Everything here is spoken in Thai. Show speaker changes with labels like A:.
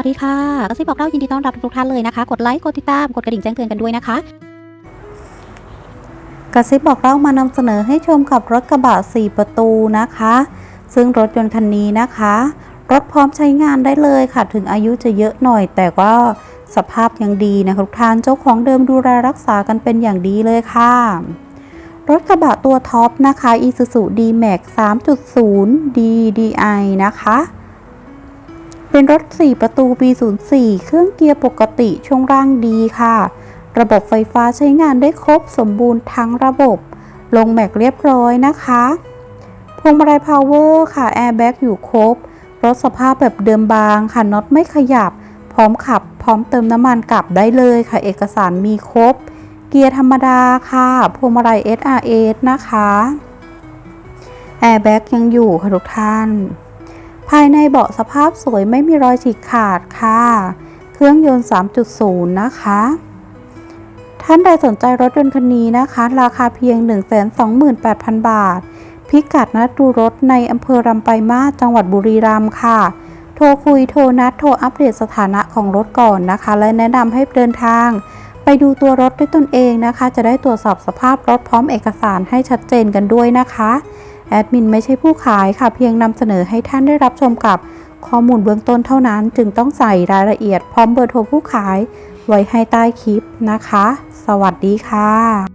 A: วัสดีค่ะกระซิบบอกเล่ายินดีต้อนรับทุกท่านเลยนะคะ กดไลค์ กดติดตาม กดกระดิ่งแจ้งเตือนกันด้วยนะคะ
B: กระซิบบอกเล่ามานำเสนอให้ชมกับรถกระบะ 4 ประตูนะคะ ซึ่งรถยนต์คันนี้นะคะ รถพร้อมใช้งานได้เลยค่ะ ถึงอายุจะเยอะหน่อย แต่ว่าสภาพยังดีนะคะทุกท่าน เจ้าของเดิมดูแลรักษากันเป็นอย่างดีเลยค่ะ รถกระบะตัวท็อปนะคะ Isuzu D-Max 3.0 DDI นะคะ เป็นรถ 4 ประตูปี04เครื่องเกียร์ปกติช่วงล่างดีค่ะ ระบบไฟฟ้าใช้งานได้ครบสมบูรณ์ทั้งระบบ ลงแม็กเรียบร้อยนะคะพวงมาลัยพาวเวอร์ค่ะแอร์แบ็กอยู่ครบ รถสภาพแบบเดิมบางค่ะน็อตไม่ขยับ พร้อมขับ พร้อมเติมน้ำมันกลับได้เลยค่ะ เอกสารมีครบ เกียร์ธรรมดาค่ะ พวงมาลัย SRS นะคะแอร์แบ็กยังอยู่ค่ะทุกท่าน ภายในเบาะสภาพสวยไม่มีรอยฉีกขาดค่ะ เครื่องยนต์ 3.0 นะคะ ท่านใดสนใจรถยนต์คันนี้นะคะ ราคาเพียง 128,000 บาท พิกัดนัดดูรถในอำเภอรำไปายมาจังหวัดบุรีรัมย์ค่ะ โทรคุยโทรนัดโทรอัปเดตสถานะของรถก่อนนะคะ และแนะนำให้เดินทาง ไปดูตัวรถด้วยตนเองนะคะ จะได้ตรวจสอบสภาพรถพร้อมเอกสารให้ชัดเจนกันด้วยนะคะ แอดมินไม่ใช่ผู้ขายค่ะ เพียงนำเสนอให้ท่านได้รับชมกับข้อมูลเบื้องต้นเท่านั้น จึงต้องใส่รายละเอียดพร้อมเบอร์โทรผู้ขาย ไว้ให้ใต้คลิปนะคะ สวัสดีค่ะ